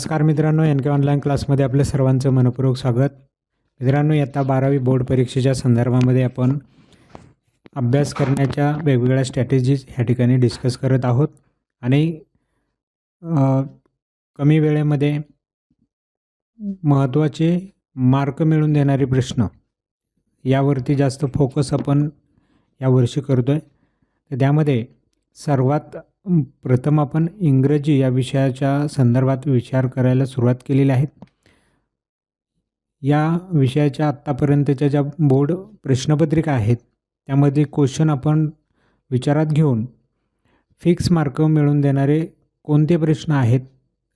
नमस्कार मित्रांनो एन के ऑनलाईन क्लासमध्ये आपलं सर्वांचं मनपूर्वक स्वागत. मित्रांनो इयत्ता बारावी बोर्ड परीक्षेच्या संदर्भामध्ये आपण अभ्यास करण्याच्या वेगवेगळ्या स्ट्रॅटेजीज ह्या ठिकाणी डिस्कस करत आहोत. आणि कमी वेळेमध्ये महत्त्वाचे मार्क मिळवून देणारे प्रश्न यावरती जास्त फोकस आपण यावर्षी करतो आहे तर त्यामध्ये सर्वात प्रथम आपण इंग्रजी या विषयाच्या संदर्भात विचार करायला सुरुवात केलेली आहे. या विषयाच्या आत्तापर्यंतच्या ज्या बोर्ड प्रश्नपत्रिका आहेत त्यामध्ये क्वेश्चन आपण विचारात घेऊन फिक्स मार्क मिळवून देणारे कोणते प्रश्न आहेत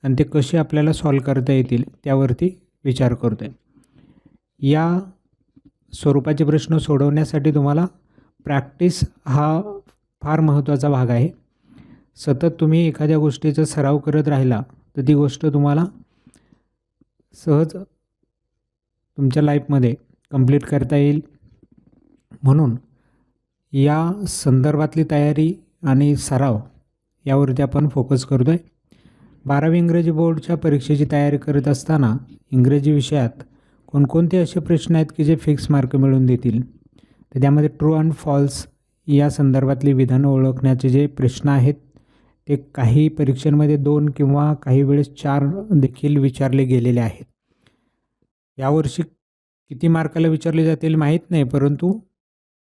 आणि ते कसे आपल्याला सॉल्व करता येतील त्यावरती विचार करतो आहे या स्वरूपाचे प्रश्न सोडवण्यासाठी तुम्हाला प्रॅक्टिस हा फार महत्त्वाचा भाग आहे. सतत तुम्ही एखाद्या गोष्टीचा सराव करत राहिला तर ती गोष्ट तुम्हाला सहज तुमच्या लाईफमध्ये कंप्लीट करता येईल. म्हणून या संदर्भातली तयारी आणि सराव यावरती आपण फोकस करतो आहे बारावी इंग्रजी बोर्डच्या परीक्षेची तयारी करत असताना इंग्रजी विषयात कोणकोणते असे प्रश्न आहेत की जे फिक्स मार्क मिळवून देतील? तर त्यामध्ये ट्रू अँड फॉल्स या संदर्भातली विधानं ओळखण्याचे जे प्रश्न आहेत ते काही परीक्षांमध्ये दोन किंवा काही वेळेस चार देखील विचारले गेलेले आहेत. यावर्षी किती मार्काला विचारले जातील माहीत नाही परंतु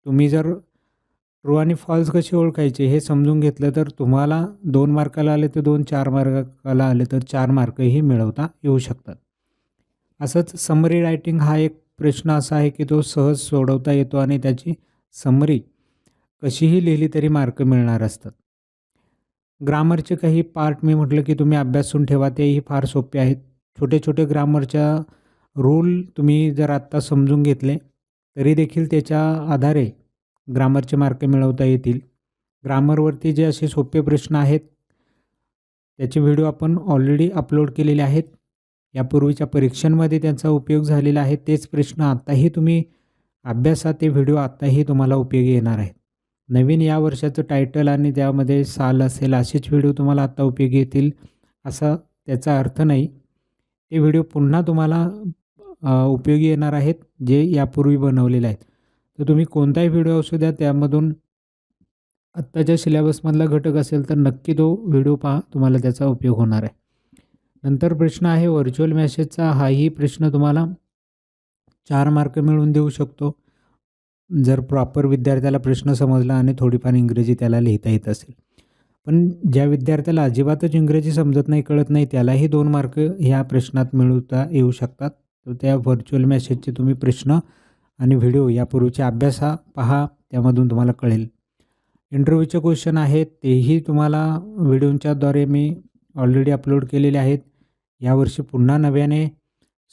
तुम्ही जर ट्रू आणि फॉल्स कसे ओळखायचे हे समजून घेतलं तर तुम्हाला दोन मार्काला आले तर दोन चार मार्काला आले तर चार मार्कही मिळवता येऊ शकतात. असंच समरी रायटिंग हा एक प्रश्न असा आहे की तो सहज सोडवता येतो आणि त्याची समरी कशीही लिहिली तरी मार्क मिळणार असतात. ग्रामरचे काही पार्ट मी म्हटलं की तुम्ही अभ्यासून ठेवा तेही फार सोपे आहेत. छोटे छोटे ग्रामरच्या रूल तुम्ही जर आत्ता समजून घेतले तरी देखील त्याच्या आधारे ग्रामरचे मार्क मिळवता येतील. ग्रामरवरती जे असे सोपे प्रश्न आहेत त्याचे व्हिडिओ आपण ऑलरेडी अपलोड केलेले आहेत. यापूर्वीच्या परीक्षांमध्ये त्यांचा उपयोग झालेला आहे तेच प्रश्न आत्ताही तुम्ही अभ्यासात ते व्हिडिओ आत्ताही तुम्हाला उपयोगी येणार आहेत. नवीन या वर्षाचं टायटल आणि त्यामध्ये साल असेल असेच व्हिडिओ तुम्हाला आत्ता उपयोगी येतील असा त्याचा अर्थ नाही. ते व्हिडिओ पुन्हा तुम्हाला उपयोगी येणार आहेत जे यापूर्वी बनवलेले आहेत. तर तुम्ही कोणताही व्हिडिओ असू द्या त्यामधून आत्ताच्या सिलेबसमधला घटक असेल तर नक्की तो व्हिडिओ पहा तुम्हाला त्याचा उपयोग होणार आहे. नंतर प्रश्न आहे व्हर्च्युअल मॅसेजचा हाही प्रश्न तुम्हाला चार मार्क मिळवून देऊ शकतो. जर प्रॉपर विद्यार्थ्याला प्रश्न समजला आणि थोडीफार इंग्रजी त्याला लिहिता येत असेल. पण ज्या विद्यार्थ्याला अजिबातच इंग्रजी समजत नाही कळत नाही त्यालाही दोन मार्क ह्या प्रश्नात मिळवता येऊ शकतात. तर त्या व्हर्च्युअल मॅसेजचे तुम्ही प्रश्न आणि व्हिडिओ यापूर्वीचा अभ्यास हा पहा त्यामधून तुम्हाला कळेल. इंटरव्ह्यूचे क्वेश्चन आहेत तेही तुम्हाला व्हिडिओच्याद्वारे मी ऑलरेडी अपलोड केलेले आहेत. यावर्षी पुन्हा नव्याने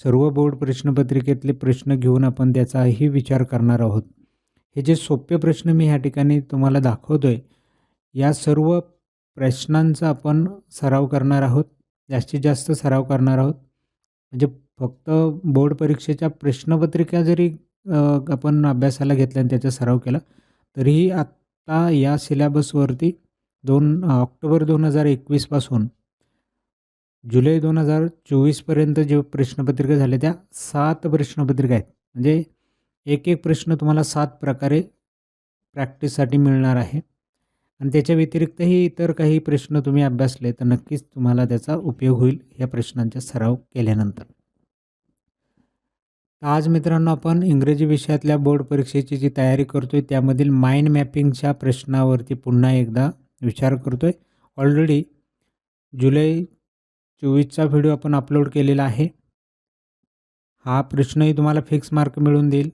सर्व बोर्ड प्रश्नपत्रिकेतले प्रश्न घेऊन आपण त्याचाही विचार करणार आहोत. हे जे सोपे प्रश्न मी ह्या ठिकाणी तुम्हाला दाखवतो आहे या सर्व प्रश्नांचा आपण सराव करणार आहोत जास्तीत जास्त सराव करणार आहोत. म्हणजे फक्त बोर्ड परीक्षेच्या प्रश्नपत्रिका जरी आपण अभ्यासाला घेतल्या आणि त्याचा सराव केला तरीही आत्ता या सिलेबसवरती दोन ऑक्टोबर दोन हजार एकवीसपासून जुलै दोन हजार चोवीसपर्यंत जे प्रश्नपत्रिका झाल्या त्या सात प्रश्नपत्रिका आहेत. म्हणजे एक एक प्रश्न तुम्हाला सात प्रकारे प्रॅक्टिससाठी मिळणार आहे. आणि त्याच्या व्यतिरिक्तही इतर काही प्रश्न तुम्ही अभ्यासले तर नक्कीच तुम्हाला त्याचा उपयोग होईल या प्रश्नांचा सराव केल्यानंतर. आज मित्रांनो आपण इंग्रजी विषयातल्या बोर्ड परीक्षेची जी तयारी करतोय त्यामधील माइंड मॅपिंगच्या प्रश्नावरती पुन्हा एकदा विचार करतोय. ऑलरेडी जुलै चोवीसचा व्हिडिओ आपण अपलोड केलेला आहे. हा प्रश्नही तुम्हाला फिक्स मार्क मिळून देईल.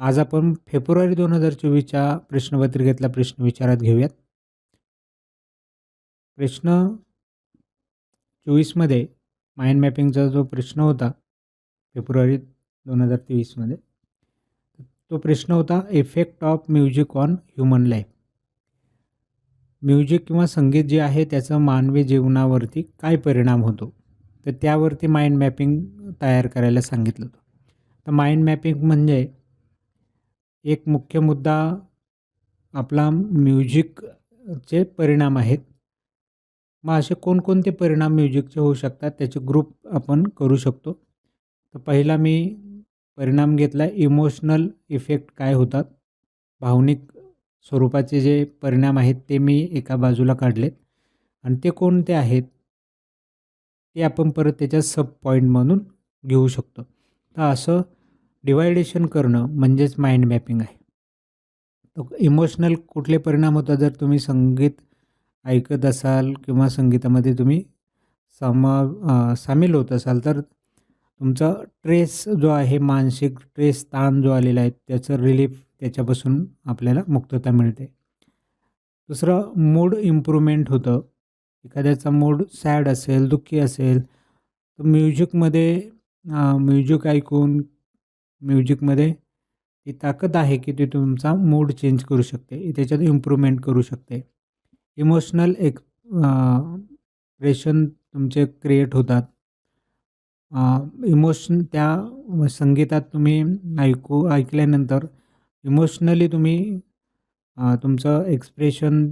आज आपण फेब्रुवारी दोन हजार चोवीसच्या प्रश्नपत्रिकेतला प्रश्न विचारात घेऊयात. प्रश्न चोवीसमध्ये माइंड मॅपिंगचा जो प्रश्न होता फेब्रुवारी दोन हजार तेवीसमध्ये तो प्रश्न होता effect of music on human life music किंवा संगीत जे आहे त्याचा मानवी जीवनावरती काय परिणाम होतो? तर त्यावरती माइंड मॅपिंग तयार करायला सांगितलं होतं. तर माइंड मॅपिंग म्हणजे एक मुख्य मुद्दा आपला म्युझिकचे परिणाम आहेत. मग असे कोणकोणते परिणाम म्युझिकचे होऊ शकतात? त्याचे ग्रुप आपण करू शकतो. तर पहिला मी परिणाम घेतला इमोशनल इफेक्ट काय होतात? भावनिक स्वरूपाचे जे परिणाम आहेत ते मी एका बाजूला काढलेत. आणि ते कोणते आहेत? ते आपण परत त्याच्या सब पॉईंट म्हणून घेऊ शकतो. तर असं डिवायडेशन करणं म्हणजेच माइंड मॅपिंग आहे. इमोशनल कुठले परिणाम होतात जर तुम्ही संगीत ऐकत असाल किंवा संगीतामध्ये तुम्ही समा सामील होत असाल तर तुमचा ट्रेस जो आहे मानसिक ट्रेस ताण जो आलेला आहे त्याचं रिलीफ त्याच्यापासून आपल्याला मुक्तता मिळते. दुसरं मूड इम्प्रूव्हमेंट होतं. एखाद्याचा मूड सॅड असेल दुःखी असेल तर म्युझिकमध्ये म्युझिक ऐकून म्युझिकमध्ये ती ताकद आहे की ती तुमचा मूड चेंज करू शकते त्याच्यात इम्प्रूव्हमेंट करू शकते. इमोशनल एक प्रेशन तुमचे क्रिएट होतात. इमोशन त्या संगीतात तुम्ही ऐकू ऐकल्यानंतर इमोशनली तुम्ही तुमचं एक्सप्रेशन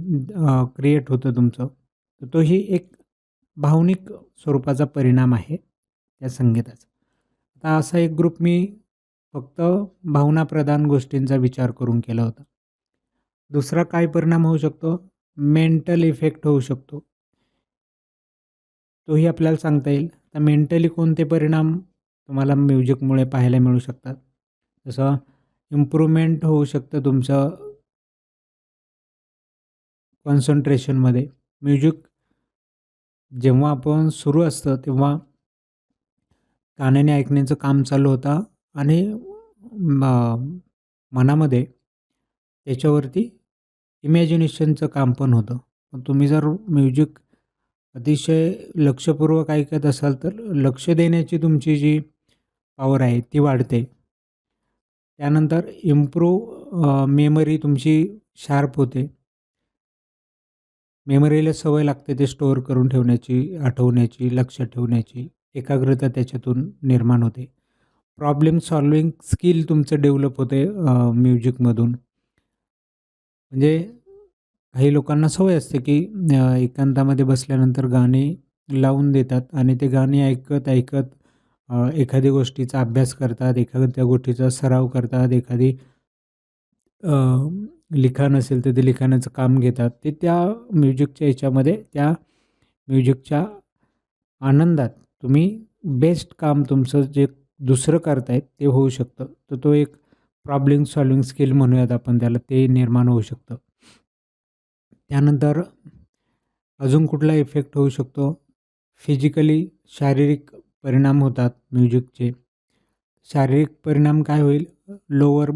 क्रिएट होतं तुमचं. तर तोही एक भावनिक स्वरूपाचा परिणाम आहे त्या संगीताचा. आता असा एक ग्रुप मी फक्त भावनाप्रधान गोष्टींचा विचार करून केला होता. दुसरा काय परिणाम होऊ शकतो? मेंटल इफेक्ट होऊ शकतो. तोही आपल्याला सांगता येईल. तर मेंटली कोणते परिणाम तुम्हाला म्युझिकमुळे पाहायला मिळू शकतात? जसं इम्प्रूव्हमेंट होऊ शकतं तुमचं कॉन्सन्ट्रेशनमध्ये म्युझिक जेव्हा आपण सुरू असतं तेव्हा कानाने ऐकण्याचं काम चालू होतं. आणि म- मनामध्ये त्याच्यावरती इमॅजिनेशनचं काम पण होतं. पण तुम्ही जर म्युझिक अतिशय लक्षपूर्वक ऐकत असाल तर लक्ष देण्याची तुमची जी पॉवर आहे ती वाढते. त्यानंतर इम्प्रूव मेमरी तुमची शार्प होते. मेमरीला सवय लागते ते स्टोअर करून ठेवण्याची आठवण्याची लक्ष ठेवण्याची एकाग्रता त्याच्यातून निर्माण होते. प्रॉब्लेम सॉल्विंग स्किल तुमचं डेव्हलप होते म्युझिकमधून म्हणजे काही लोकांना सवय असते की एकांतामध्ये बसल्यानंतर गाणी लावून देतात आणि ते गाणी ऐकत ऐकत एखाद्या एखादी गोष्टीचा अभ्यास करतात एखाद्या गोष्टीचा सराव करतात एखादी लिखाण असेल तर ते लिखाणाचं काम घेतात. ते त्या म्युझिकच्या याच्यामध्ये त्या म्युझिकच्या आनंदात तुम्ही बेस्ट काम तुमचं जे दुसरं करतायत ते होऊ शकतं. तर तो एक प्रॉब्लेम सॉल्विंग स्किल म्हणूयात आपण त्याला ते निर्माण होऊ शकतं. त्यानंतर अजून कुठला इफेक्ट होऊ शकतो? फिजिकली शारीरिक परिणाम होतात म्युझिकचे शारीरिक परिणाम काय होईल? लोअर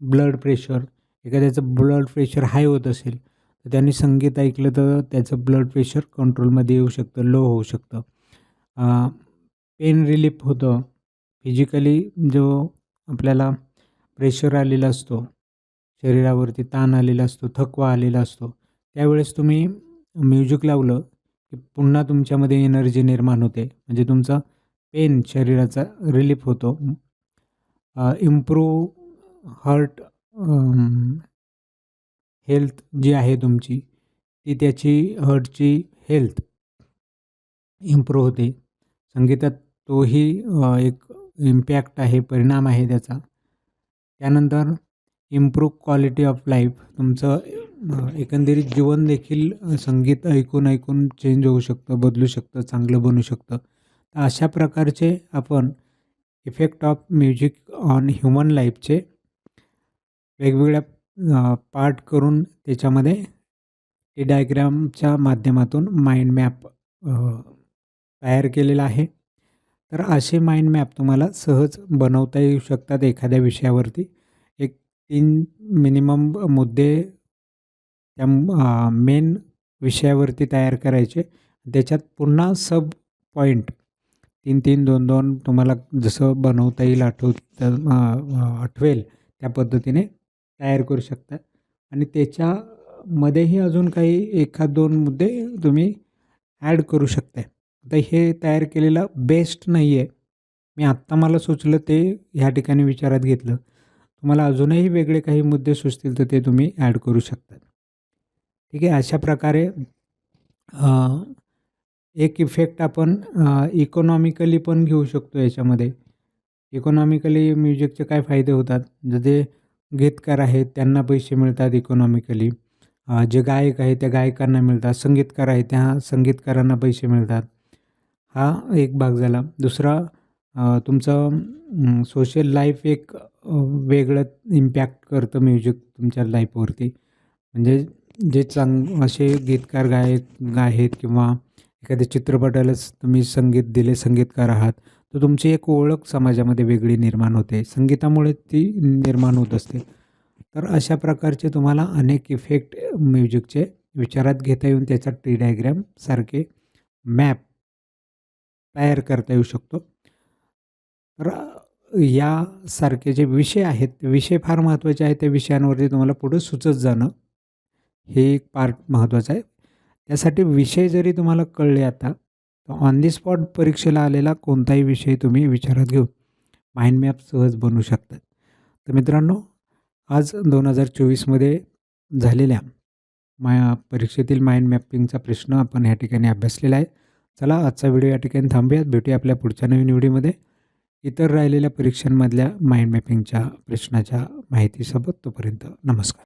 ब्लड प्रेशर एखाद्याचं ब्लड प्रेशर हाय होत असेल तर त्यांनी संगीत ऐकलं तर त्याचं ब्लड प्रेशर कंट्रोलमध्ये येऊ शकतं लो होऊ शकतं. पेन रिलीफ होतं. फिजिकली जो आपल्याला प्रेशर आलेला असतो शरीरावरती ताण आलेला असतो थकवा आलेला असतो त्यावेळेस तुम्ही म्युझिक लावलं की पुन्हा तुमच्यामध्ये एनर्जी निर्माण होते. म्हणजे तुमचा पेन शरीराचा रिलीफ होतो. इम्प्रूव्ह हार्ट हेल्थ जी आहे तुमची ती त्याची हार्टची हेल्थ इम्प्रूव्ह होते. संगीतात तोही एक इम्पॅक्ट आहे परिणाम आहे त्याचा. त्यानंतर इम्प्रूव्ह क्वालिटी ऑफ लाईफ तुमचं एकंदरीत जीवन देखील संगीत ऐकून ऐकून चेंज होऊ शकतं बदलू शकतं चांगलं बनू शकतं. तर अशा प्रकारचे आपण effect of music on human लाईफचे वेगवेगळ्या पार्ट करून त्याच्यामध्ये हे डायग्रामच्या माध्यमातून माइंड मॅप तयार केलेला आहे. तर असे माइंड मॅप तुम्हाला सहज बनवता येऊ शकतात एखाद्या विषयावरती. एक तीन मिनिमम मुद्दे त्या मेन विषयावरती तयार करायचे. त्याच्यात पुन्हा सब पॉईंट तीन तीन दोन दोन तुम्हाला जसं बनवता येईल आठव आठवेल त्या पद्धतीने तयार करू शकता. आणि त्याच्यामध्येही अजून काही एखाद दोन मुद्दे तुम्ही ॲड करू शकता आता हे तयार केलेलं बेस्ट नाही आहे मी आत्ता मला सुचलं ते ह्या ठिकाणी विचारात घेतलं. तुम्हाला अजूनही वेगळे काही मुद्दे सुचतील तर ते तुम्ही ॲड करू शकता. ठीक आहे अशा प्रकारे एक इफेक्ट आपण इकॉनॉमिकली पण घेऊ शकतो याच्यामध्ये. इकॉनॉमिकली म्युझिकचे काय फायदे होतात? जे गीतकार आहेत त्यांना पैसे मिळतात इकॉनॉमिकली जे गायक आहेत त्या गायकांना मिळतात. संगीतकार आहेत त्या संगीतकारांना पैसे मिळतात. हा एक भाग झाला. दुसरा तुमचं सोशल लाईफ एक वेगळं इम्पॅक्ट करतं म्युझिक तुमच्या लाईफवरती म्हणजे जे चांग असे गीतकार गायक आहेत किंवा एखाद्या चित्रपटालाच तुम्ही संगीत दिले संगीतकार आहात तर तुमची एक ओळख समाजामध्ये वेगळी निर्माण होते. संगीतामुळे ती निर्माण होत असते. तर अशा प्रकारचे तुम्हाला अनेक इफेक्ट म्युझिकचे विचारात घेता येऊन त्याचा टी डायग्रॅम सारखे मॅप तयार करता येऊ शकतो. तर यासारखे जे विषय आहेत विषय फार महत्त्वाचे आहेत त्या विषयांवरती तुम्हाला पुढं सुचत जाणं हे एक पार्ट महत्त्वाचं आहे. त्यासाठी विषय जरी तुम्हाला कळले आता तर ऑन दी स्पॉट परीक्षेला आलेला कोणताही विषय तुम्ही विचारात घेऊन माइंड मॅप सहज बनवू शकतात तर मित्रांनो आज दोन हजार चोवीसमध्ये झालेल्या मा परीक्षेतील माइंड मॅपिंगचा प्रश्न आपण ह्या ठिकाणी अभ्यासलेला आहे. चला आजचा व्हिडिओ या ठिकाणी थांबूयात. भेटूया आपल्या पुढच्या नवीन व्हिडिओमध्ये. इतर राहिलेल्या परीक्षांमधल्या माइंड मॅपिंगच्या प्रश्नाच्या माहितीसोबत तोपर्यंत नमस्कार.